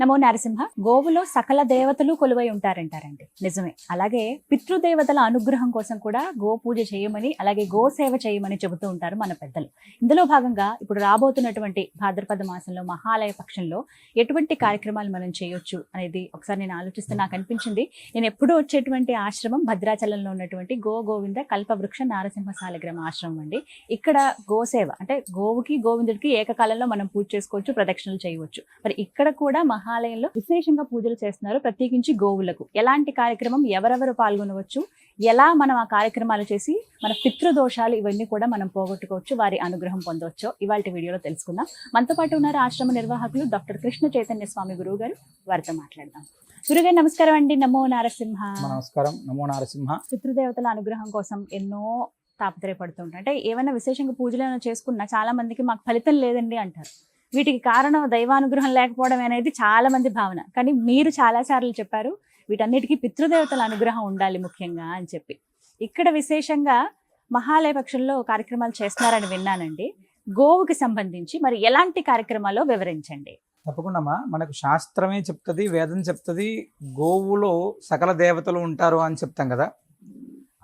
నమో నరసింహ గోవులో సకల దేవతలు కొలువై ఉంటారంటారండి. నిజమే. అలాగే పితృదేవతల అనుగ్రహం కోసం కూడా గో పూజ చేయమని అలాగే గో సేవ చేయమని చెబుతూ ఉంటారు మన పెద్దలు. ఇందులో భాగంగా ఇప్పుడు రాబోతున్నటువంటి భాద్రపద మాసంలో మహాలయ పక్షంలో ఎటువంటి కార్యక్రమాలు మనం చేయొచ్చు అనేది ఒకసారి నేను ఆలోచిస్తే నాకు అనిపించింది. నేను ఎప్పుడూ వచ్చేటువంటి ఆశ్రమం భద్రాచలంలో ఉన్నటువంటి గో గోవింద కల్పవృక్ష నారసింహ సాలిగ్రామ ఆశ్రమం అండి. ఇక్కడ గోసేవ అంటే గోవుకి గోవిందుడికి ఏకకాలంలో మనం పూజ చేసుకోవచ్చు ప్రదక్షిణలు చేయవచ్చు. మరి ఇక్కడ కూడా మహా మహాలయంలో విశేషంగా పూజలు చేస్తున్నారు ప్రత్యేకించి గోవులకు. ఎలాంటి కార్యక్రమం ఎవరెవరు పాల్గొనవచ్చు? ఎలా మనం ఆ కార్యక్రమాలు చేసి మన పితృదోషాలు ఇవన్నీ కూడా మనం పోగొట్టుకోవచ్చు వారి అనుగ్రహం పొందవచ్చు ఇవాళ వీడియోలో తెలుసుకుందాం. మనతో పాటు ఉన్నారు ఆశ్రమ నిర్వాహకులు డాక్టర్ కృష్ణ చైతన్య స్వామి గురువు గారు వారితో మాట్లాడదాం. గురుగారు నమస్కారం అండి. నమో నారసింహ. నమస్కారం. నమో నరసింహ. పితృదేవతల అనుగ్రహం కోసం ఎన్నో తాపత్రయపడుతుంటారు అంటే ఏమైనా విశేషంగా పూజలు ఏమైనా చేసుకున్నా చాలా మందికి మాకు ఫలితం లేదండి అంటారు. వీటికి కారణం దైవానుగ్రహం లేకపోవడం అనేది చాలా మంది భావన. కానీ మీరు చాలా సార్లు చెప్పారు వీటన్నిటికీ పితృదేవతల అనుగ్రహం ఉండాలి ముఖ్యంగా అని చెప్పి. ఇక్కడ విశేషంగా మహాలయ పక్షంలో కార్యక్రమాలు చేస్తున్నారని విన్నానండి. గోవుకి సంబంధించి మరి ఎలాంటి కార్యక్రమాలు వివరించండి? తప్పకుండామా? మనకు శాస్త్రమే చెప్తుంది వేదం చెప్తుంది గోవులో సకల దేవతలు ఉంటారు అని చెప్తాం కదా?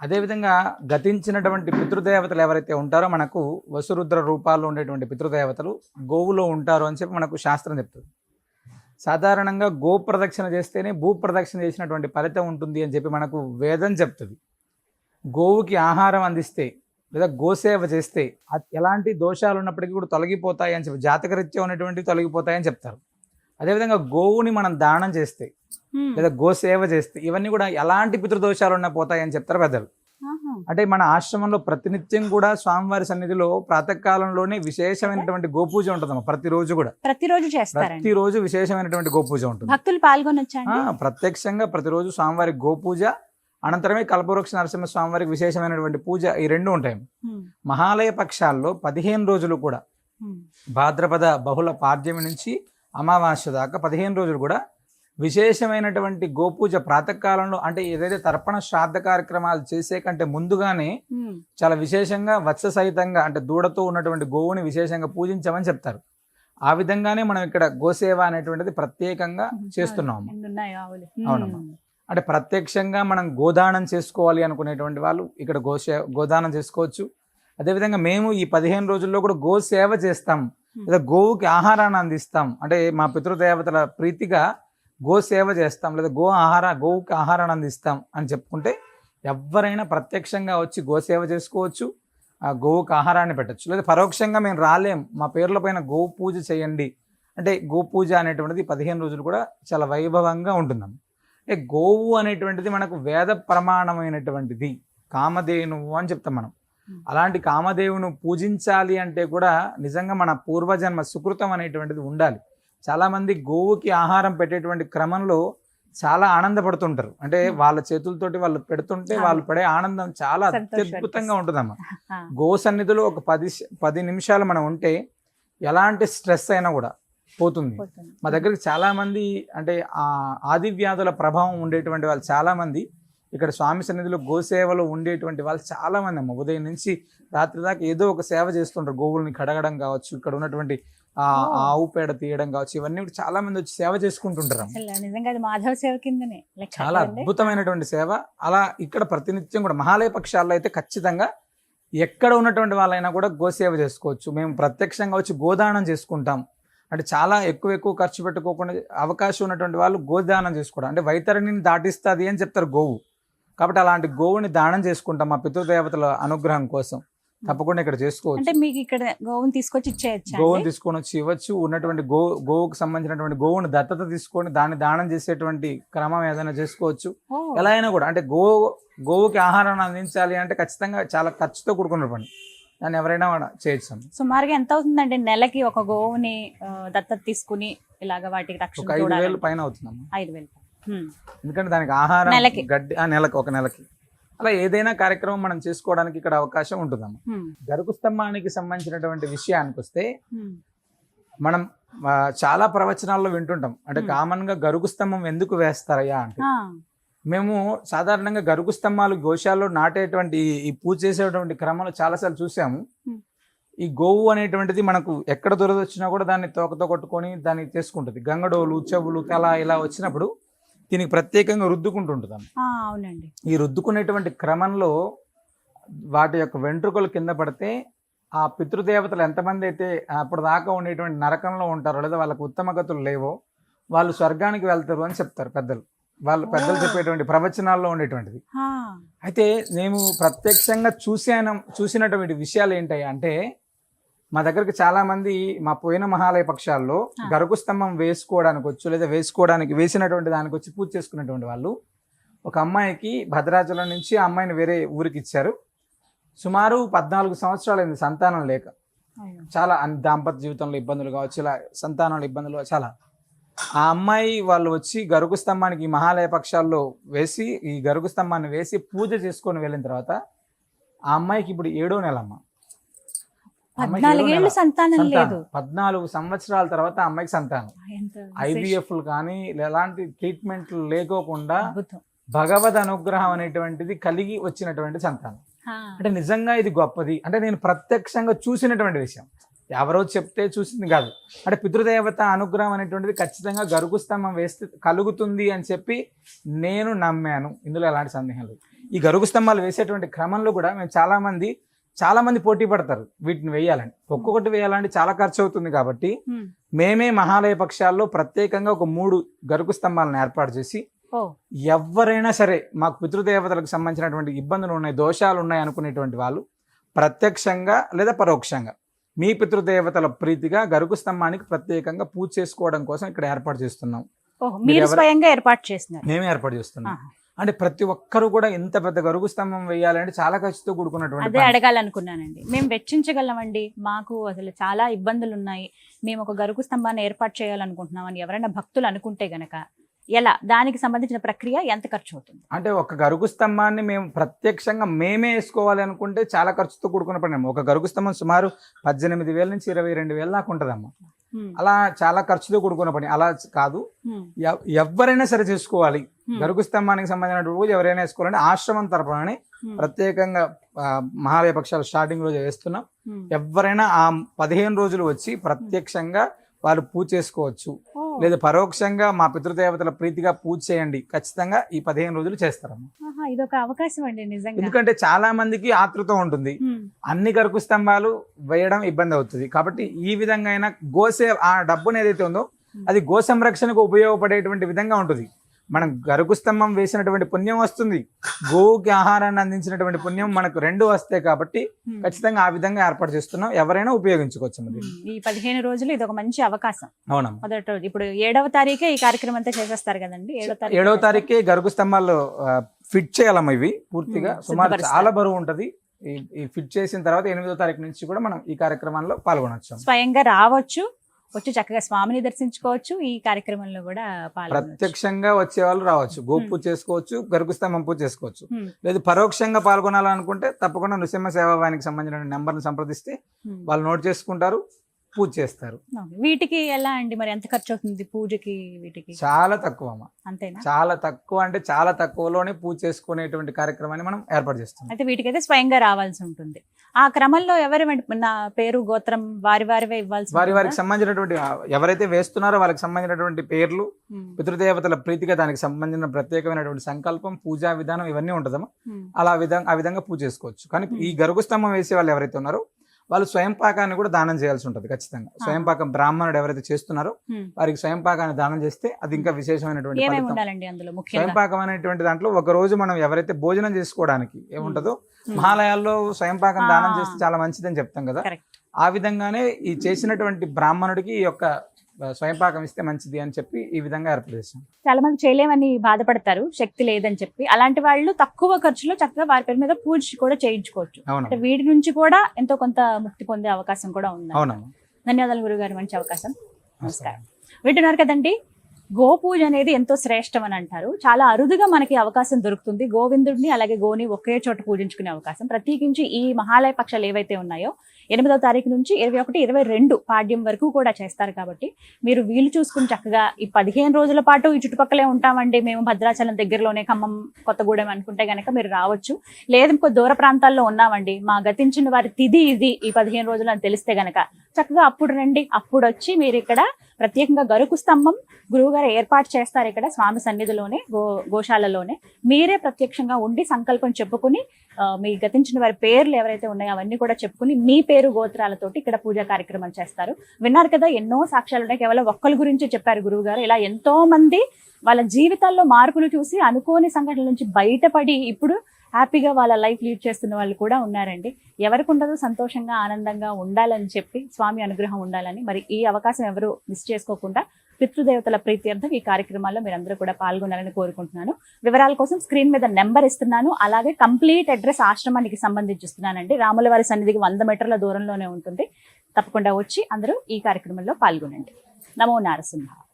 అదేవిధంగా గతించినటువంటి పితృదేవతలు ఎవరైతే ఉంటారో మనకు వసురుద్ర రూపాల్లో ఉండేటువంటి పితృదేవతలు గోవులో ఉంటారు అని చెప్పి మనకు శాస్త్రం చెప్తుంది. సాధారణంగా గో ప్రదక్షిణ చేస్తేనే భూ ప్రదక్షిణ చేసినటువంటి ఫలితం ఉంటుంది అని చెప్పి మనకు వేదం చెప్తుంది. గోవుకి ఆహారం అందిస్తే లేదా గోసేవ చేస్తే ఎలాంటి దోషాలు ఉన్నప్పటికీ కూడా తొలగిపోతాయి అని చెప్పి జాతకరీత్యా ఉన్నటువంటివి తొలగిపోతాయని చెప్తారు. అదేవిధంగా గోవుని మనం దానం చేస్తే లేదా గోసేవ చేస్తే ఇవన్నీ కూడా ఎలాంటి పితృదోషాలు ఉన్నా పోతాయని చెప్తారు పెద్దలు. అంటే మన ఆశ్రమంలో ప్రతినిత్యం కూడా స్వామివారి సన్నిధిలో ప్రాతకాలంలోనే విశేషమైనటువంటి గోపూజ ఉంటుందమ్మా ప్రతిరోజు కూడా. ప్రతిరోజు ప్రతిరోజు విశేషమైనటువంటి గోపూజ ఉంటుంది. భక్తులు పాల్గొనొచ్చా ప్రత్యక్షంగా ప్రతిరోజు స్వామివారి గోపూజ అనంతరమే కల్పవృక్ష నరసింహ స్వామివారికి విశేషమైనటువంటి పూజ ఈ రెండు ఉంటాయి. మహాలయ పక్షాల్లో పదిహేను రోజులు కూడా. భాద్రపద బహుళ పాడ్యమి నుంచి అమావాస్య దాకా పదిహేను రోజులు కూడా విశేషమైనటువంటి గోపూజ ప్రాతకాలంలో అంటే ఏదైతే తర్పణ శ్రాద్ధ కార్యక్రమాలు చేసే కంటే ముందుగానే. చాలా విశేషంగా వత్స సహితంగా అంటే దూడతో ఉన్నటువంటి గోవుని విశేషంగా పూజించమని చెప్తారు. ఆ విధంగానే మనం ఇక్కడ గోసేవ అనేటువంటిది ప్రత్యేకంగా చేస్తున్నాము. అవునమ్మా. అంటే ప్రత్యక్షంగా మనం గోదానం చేసుకోవాలి అనుకునేటువంటి వాళ్ళు ఇక్కడ గోసే గోదానం చేసుకోవచ్చు. అదేవిధంగా మేము ఈ పదిహేను రోజుల్లో కూడా గో సేవ చేస్తాం. లేదా గోవుకి ఆహారాన్ని అందిస్తాం. అంటే మా పితృదేవతల ప్రీతిగా గో సేవ చేస్తాం లేదా గో ఆహార గోవుకి ఆహారాన్ని అందిస్తాం అని చెప్పుకుంటే ఎవరైనా ప్రత్యక్షంగా వచ్చి గో సేవ చేసుకోవచ్చు ఆ గోవుకి ఆహారాన్ని పెట్టచ్చు. లేదా పరోక్షంగా మేము రాలేం మా పేర్ల పైన గో పూజ చేయండి. అంటే గో పూజ అనేటువంటిది పదిహేను రోజులు కూడా చాలా వైభవంగా ఉంటుందమ్మ అంటే గోవు అనేటువంటిది మనకు వేద ప్రమాణమైనటువంటిది కామధేనువు అని చెప్తాం మనం. అలాంటి కామధేవును పూజించాలి అంటే కూడా నిజంగా మన పూర్వజన్మ సుకృతం అనేటువంటిది ఉండాలి. చాలామంది గోవుకి ఆహారం పెట్టేటువంటి క్రమంలో చాలా ఆనందపడుతుంటారు. అంటే వాళ్ళ చేతులతోటి వాళ్ళు పెడుతుంటే. వాళ్ళు పడే ఆనందం చాలా అత్యద్భుతంగా ఉంటుందమ్మా. గో సన్నిధిలో ఒక పది పది నిమిషాలు మనం ఉంటే ఎలాంటి స్ట్రెస్ అయినా కూడా పోతుంది. మా దగ్గరికి చాలా మంది అంటే ఆ ఆది వ్యాధుల ప్రభావం ఉండేటువంటి వాళ్ళు చాలా మంది ఇక్కడ స్వామి సన్నిధిలో గోసేవలో ఉండేటువంటి వాళ్ళు చాలా మంది అమ్మ. ఉదయం నుంచి రాత్రి దాకా ఏదో ఒక సేవ చేస్తుంటారు. గోవుల్ని కడగడం కావచ్చు ఇక్కడ ఉన్నటువంటి ఆ. ఆవు పేడ తీయడం కావచ్చు ఇవన్నీ కూడా చాలా మంది వచ్చి సేవ చేసుకుంటుంటారు నిజంగా అది మాధవ సేవ కిందనే. చాలా? అద్భుతమైనటువంటి సేవ. అలా ఇక్కడ ప్రతినిత్యం కూడా మహాలయ పక్షాల్లో అయితే ఖచ్చితంగా ఎక్కడ ఉన్నటువంటి వాళ్ళైనా కూడా గోసేవ చేసుకోవచ్చు. మేము ప్రత్యక్షంగా వచ్చి గోదానం చేసుకుంటాం. అంటే చాలా ఎక్కువ ఎక్కువ ఖర్చు పెట్టుకోకుండా అవకాశం ఉన్నటువంటి వాళ్ళు గోదానం చేసుకోవడం. అంటే వైతరిణిని దాటిస్తుంది అని చెప్తారు గోవు. కాబట్టి అలాంటి గోవుని దానం చేసుకుంటాం మా పితృదేవతల అనుగ్రహం కోసం. తప్పకుండా ఇక్కడ చేసుకోవచ్చు. అంటే మీకు ఇక్కడ గోవుని తీసుకొచ్చి ఇచ్చేయచ్చా గోవుని? తీసుకొని వచ్చి ఇవ్వచ్చు. ఉన్నటువంటి గో గోవుకు సంబంధించినటువంటి గోవుని దత్తత తీసుకొని దాన్ని దానం చేసేటువంటి క్రమం ఏదైనా చేసుకోవచ్చు. ఎలా అయినా కూడా అంటే గో గోవుకి ఆహారాన్ని అందించాలి అంటే ఖచ్చితంగా చాలా ఖర్చుతో కూడుకున్న పని. దాన్ని ఎవరైనా చేయొచ్చు. సుమారుగా ఎంత అవుతుందండి? నెలకి ఒక గోవుని దత్తత తీసుకుని ఇలాగ వాటికి రక్షణ ఐదు వేలు పైన అవుతుందమ్మా. ఐదు వేలు. ఎందుకంటే దానికి ఆహారం. గడ్డి ఆ నెలకి ఒక నెలకి. అలా ఏదైనా కార్యక్రమం మనం చేసుకోవడానికి ఇక్కడ అవకాశం ఉంటుందమ్మా. గరుకు స్తంభానికి సంబంధించినటువంటి విషయానికి వస్తే. మనం చాలా ప్రవచనాల్లో వింటుంటాం అంటే. కామన్గా గరుకు స్తంభం ఎందుకు వేస్తారయ్యా అంటే మేము సాధారణంగా గరుకు స్తంభాలు గోశాల్లో నాటేటువంటి ఈ- పూజ చేసేటువంటి క్రమంలో చాలాసార్లు చూసాము. ఈ గోవు అనేటువంటిది మనకు ఎక్కడ దొరదొచ్చినా కూడా దాన్ని తోకతో కొట్టుకొని దాన్ని చేసుకుంటుంది గంగడోలు చెవులు తల ఇలా వచ్చినప్పుడు దీనికి ప్రత్యేకంగా. ఆ, అవునండి ఈ రుద్దుకునేటువంటి క్రమంలో వాటి యొక్క వెంట్రుకలు కింద పడితే ఆ పితృదేవతలు ఎంతమంది అయితే అప్పుడు దాకా ఉండేటువంటి నరకంలో ఉంటారో లేదా వాళ్ళకు ఉత్తమ గతులు లేవో వాళ్ళు స్వర్గానికి వెళ్తారు అని చెప్తారు పెద్దలు వాళ్ళు పెద్దలు. చెప్పేటువంటి ప్రవచనాల్లో ఉండేటువంటిది అయితే నేను ప్రత్యక్షంగా చూశాను చూసినటువంటి విషయాలు ఏంటి అంటే మా దగ్గరికి చాలా మంది మా పోయిన మహాలయ పక్షాల్లో. గరుకు స్తంభం వేసుకోవడానికి వచ్చు లేదా వేసుకోవడానికి వేసినటువంటి దానికి వచ్చి పూజ చేసుకున్నటువంటి వాళ్ళు. ఒక అమ్మాయికి భద్రాచలం నుంచి ఆ అమ్మాయిని వేరే ఊరికి ఇచ్చారు. సుమారు పద్నాలుగు సంవత్సరాలైంది సంతానం లేక. చాలా దాంపత్య జీవితంలో ఇబ్బందులు కావచ్చు ఇలా సంతానంలో ఇబ్బందులు చాలా. ఆ అమ్మాయి వాళ్ళు వచ్చి గరుకు స్తంభానికి మహాలయ పక్షాల్లో వేసి ఈ గరుకు స్తంభాన్ని వేసి పూజ చేసుకొని వెళ్ళిన తర్వాత ఆ అమ్మాయికి ఇప్పుడు ఏడో నెల అమ్మ పద్నాలుగేళ్ళు నెల. సంతానం. లేదు. పద్నాలుగు సంవత్సరాల తర్వాత అమ్మాయికి సంతానం. ఐవీఎఫ్లు కానీ ఎలాంటి ట్రీట్మెంట్లు లేకోకుండా భగవద్ అనుగ్రహం అనేటువంటిది కలిగి వచ్చినటువంటి సంతానం. అంటే నిజంగా ఇది గొప్పది. అంటే నేను ప్రత్యక్షంగా చూసినటువంటి విషయం. ఎవరో చెప్తే చూసింది కాదు. అంటే పితృదేవత అనుగ్రహం అనేటువంటిది ఖచ్చితంగా గరుకు స్తంభం వేస్తే కలుగుతుంది అని చెప్పి నేను నమ్మాను. ఇందులో ఎలాంటి సందేహం లేదు. ఈ గరుకు స్తంభాలు వేసేటువంటి క్రమంలో కూడా మేము చాలా చాలా మంది పోటీ పడతారు వీటిని వేయాలని. ఒక్కొక్కటి వేయాలంటే చాలా ఖర్చు అవుతుంది కాబట్టి. మేమే మహాలయ పక్షాల్లో ప్రత్యేకంగా ఒక మూడు గరుకు స్తంభాలను ఏర్పాటు చేసి ఎవరైనా సరే మాకు పితృదేవతలకు సంబంధించినటువంటి ఇబ్బందులు ఉన్నాయి దోషాలు ఉన్నాయి అనుకునేటువంటి వాళ్ళు ప్రత్యక్షంగా లేదా పరోక్షంగా మీ పితృదేవతల ప్రీతిగా గరుకు స్తంభానికి ప్రత్యేకంగా పూజ చేసుకోవడం కోసం ఇక్కడ ఏర్పాటు చేస్తున్నాం. మీరు మీరు ఎవరు- స్వయంగా ఏర్పాటు చేస్తున్నారు. మేమే ఏర్పాటు చేస్తున్నాం. అంటే ప్రతి ఒక్కరు కూడా ఇంత పెద్ద గరుకు స్తంభం వేయాలంటే చాలా ఖర్చుతో కూడుకున్నటువంటి అదే. అడగాలనుకున్నానండి. మేము వెచ్చించగలమండి. మాకు అసలు చాలా ఇబ్బందులు ఉన్నాయి మేము ఒక గరుకు స్తంభాన్ని ఏర్పాటు చేయాలనుకుంటున్నాం అని ఎవరైనా భక్తులు అనుకుంటే గనక ఎలా? దానికి సంబంధించిన ప్రక్రియ ఎంత ఖర్చు అవుతుంది? అంటే ఒక గరుకు స్తంభాన్ని మేము ప్రత్యక్షంగా మేమే వేసుకోవాలి అనుకుంటే చాలా ఖర్చుతో కూడుకున్న పని. ఒక గరుకు స్తంభం సుమారు పద్దెనిమిది వేల నుంచి ఇరవై రెండు వేల దాకా ఉంటుందమ్మా. అలా చాలా ఖర్చుతో కూడుకున్న పని. అలా కాదు. ఎవరైనా సరే చేసుకోవాలి. గరుకు స్తంభానికి సంబంధించిన ఎవరైనా వేసుకోవాలంటే ఆశ్రమం తరపుననే ప్రత్యేకంగా మహాలయ పక్షాలు స్టార్టింగ్ రోజు వేస్తున్నాం. ఎవరైనా ఆ పదిహేను రోజులు వచ్చి ప్రత్యక్షంగా వాళ్ళు పూజ చేసుకోవచ్చు. లేదా పరోక్షంగా మా పితృదేవతల ప్రీతిగా పూజ చేయండి. ఖచ్చితంగా ఈ పదిహేను రోజులు చేస్తారమ్మ. ఇదొక అవకాశం అండి నిజంగా. ఎందుకంటే చాలా మందికి ఆతృత ఉంటుంది. అన్ని గరుకు స్తంభాలు వేయడం ఇబ్బంది అవుతుంది. కాబట్టి ఈ విధంగా అయినా గోసే ఆ డబ్బును ఏదైతే ఉందో అది గో సంరక్షణకు ఉపయోగపడేటువంటి విధంగా ఉంటుంది. మనం గరుకు స్తంభం వేసినటువంటి పుణ్యం వస్తుంది. గోవుకి ఆహారాన్ని అందించినటువంటి పుణ్యం మనకు రెండు వస్తాయి కాబట్టి ఖచ్చితంగా ఆ విధంగా ఏర్పాటు చేస్తున్నాం. ఎవరైనా ఉపయోగించుకోవచ్చు ఈ పదిహేను రోజులు ఇది ఒక మంచి అవకాశం. మొదటి రోజు ఇప్పుడు ఏడవ తారీఖే ఈ కార్యక్రమం అంతా చేసేస్తారు కదండి. ఏడవ తారీఖు గరుకు స్తంభాలు ఫిట్ చేయాలమ్మా ఇవి పూర్తిగా. సుమారు. చాలా బరువు ఉంటది. ఫిట్ చేసిన తర్వాత ఎనిమిదో తారీఖు నుంచి కూడా మనం ఈ కార్యక్రమంలో పాల్గొనవచ్చు స్వయంగా రావచ్చు. వచ్చి. చక్కగా స్వామిని దర్శించుకోవచ్చు. ఈ కార్యక్రమంలో కూడా ప్రత్యక్షంగా వచ్చే వాళ్ళు రావచ్చు. గోపు చేసుకోవచ్చు గరుకు స్తంభం పూజ చేసుకోవచ్చు. లేదు పరోక్షంగా పాల్గొనాలనుకుంటే తప్పకుండా నృసింహ సేవావానికి సంబంధించిన నెంబర్ని సంప్రదిస్తే. వాళ్ళు నోట్ చేసుకుంటారు. పూజ చేస్తారు. వీటికి ఎలా అండి మరి? ఎంత ఖర్చు అవుతుంది పూజకి వీటికి? చాలా తక్కువ అంతేనా? చాలా తక్కువ అంటే చాలా తక్కువలోనే పూజ చేసుకునేటువంటి కార్యక్రమాన్ని మనం ఏర్పాటు చేస్తాం అయితే వీటికైతే స్వయంగా రావాల్సి ఉంటుంది. ఆ క్రమంలో ఎవరి నా పేరు గోత్రం వారి వారివే ఇవ్వాల్సి వారి? వారికి సంబంధించినటువంటి ఎవరైతే వేస్తున్నారో వాళ్ళకి సంబంధించినటువంటి పేర్లు పితృదేవతల ప్రీతిగా దానికి సంబంధించిన ప్రత్యేకమైనటువంటి సంకల్పం పూజా విధానం ఇవన్నీ ఉంటుందమ్మా. అలా విధంగా ఆ విధంగా పూజ చేసుకోవచ్చు. కానీ ఈ గరుగు స్తంభం వేసే వాళ్ళు ఎవరైతే ఉన్నారో వాళ్ళు స్వయం పాకాన్ని కూడా దానం చేయాల్సి ఉంటుంది ఖచ్చితంగా. స్వయం పాకం బ్రాహ్మణుడు ఎవరైతే చేస్తున్నారో. వారికి స్వయం పాకాన్ని దానం చేస్తే అది ఇంకా విశేషమైనటువంటి ఏమేమి ఫలితం. ఉండాలండి అందులో స్వయం ముఖ్యంగా? పాకం అనేటువంటి దాంట్లో ఒక రోజు మనం ఎవరైతే భోజనం చేసుకోవడానికి ఏముంటుందో మహాలయాల్లో స్వయం పాకం దానం. చేస్తే చాలా మంచిదని చెప్తాం కదా. ఆ విధంగానే ఈ చేసినటువంటి బ్రాహ్మణుడికి ఈ యొక్క స్వయం పాకం ఇస్తే మంచిది అని చెప్పి ఈ విధంగా ఏర్పాటు చాలా మంది చేయలేమని బాధపడతారు శక్తి లేదని చెప్పి. అలాంటి వాళ్ళు తక్కువ ఖర్చులో చక్కగా వారి పేరు మీద పూజ కూడా చేయించుకోవచ్చు. అంటే వీటి నుంచి కూడా ఎంతో కొంత ముక్తి పొందే అవకాశం కూడా ఉంది అవునమ్మా ధన్యవాదాలు గురుగారు మంచి అవకాశం. నమస్కారం. వింటున్నారు కదండి గోపూజ అనేది ఎంతో శ్రేష్టం అని అంటారు. చాలా అరుదుగా మనకి అవకాశం దొరుకుతుంది. గోవిందుడిని అలాగే గోని ఒకే చోట పూజించుకునే అవకాశం. ప్రత్యేకించి ఈ మహాలయ పక్షాలు ఏవైతే ఉన్నాయో ఎనిమిదవ తారీఖు నుంచి ఇరవై ఒకటి ఇరవై రెండు పాడ్యం వరకు కూడా చేస్తారు కాబట్టి మీరు వీలు చూసుకుని చక్కగా ఈ పదిహేను రోజుల పాటు ఈ చుట్టుపక్కలే ఉంటామండి. మేము భద్రాచలం దగ్గరలోనే ఖమ్మం కొత్తగూడెం అనుకుంటే గనక మీరు రావచ్చు. లేదు ఇంకో దూర ప్రాంతాల్లో ఉన్నామండి. మా గతించిన వారి తిది ఇది ఈ పదిహేను రోజులు అని తెలిస్తే గనక చక్కగా అప్పుడు రండి అప్పుడు వచ్చి మీరు ఇక్కడ ప్రత్యేకంగా గరుకు స్తంభం గురువుగారు ఏర్పాటు చేస్తారు ఇక్కడ స్వామి సన్నిధిలోనే గో గోశాలలోనే. మీరే ప్రత్యక్షంగా ఉండి సంకల్పం చెప్పుకుని మీ గతించిన వారి పేర్లు ఎవరైతే ఉన్నాయో అవన్నీ కూడా చెప్పుకుని మీ పేరు గోత్రాలతోటి ఇక్కడ పూజా కార్యక్రమం చేస్తారు. విన్నారు కదా ఎన్నో సాక్ష్యాలు ఉన్నాయి కేవలం ఒక్కరి గురించి చెప్పారు గురువు గారు ఇలా ఎంతో మంది వాళ్ళ జీవితాల్లో మార్పులు చూసి అనుకోని సంఘటనల నుంచి బయటపడి ఇప్పుడు హ్యాపీగా వాళ్ళ లైఫ్ లీడ్ చేస్తున్న వాళ్ళు కూడా ఉన్నారండి. ఎవరికి ఉండదు సంతోషంగా ఆనందంగా ఉండాలని చెప్పి స్వామి అనుగ్రహం ఉండాలని. మరి ఈ అవకాశం ఎవరు మిస్ చేసుకోకుండా పితృదేవతల ప్రీత్యర్థం ఈ కార్యక్రమాల్లో మీరందరూ కూడా పాల్గొనాలని కోరుకుంటున్నాను. వివరాల కోసం స్క్రీన్ మీద నెంబర్ ఇస్తున్నాను. అలాగే కంప్లీట్ అడ్రస్ ఆశ్రమానికి సంబంధించిస్తున్నానండి. రాములవారి సన్నిధికి వంద మీటర్ల దూరంలోనే ఉంటుంది. తప్పకుండా వచ్చి అందరూ ఈ కార్యక్రమంలో పాల్గొనండి. నమో నారసింహ.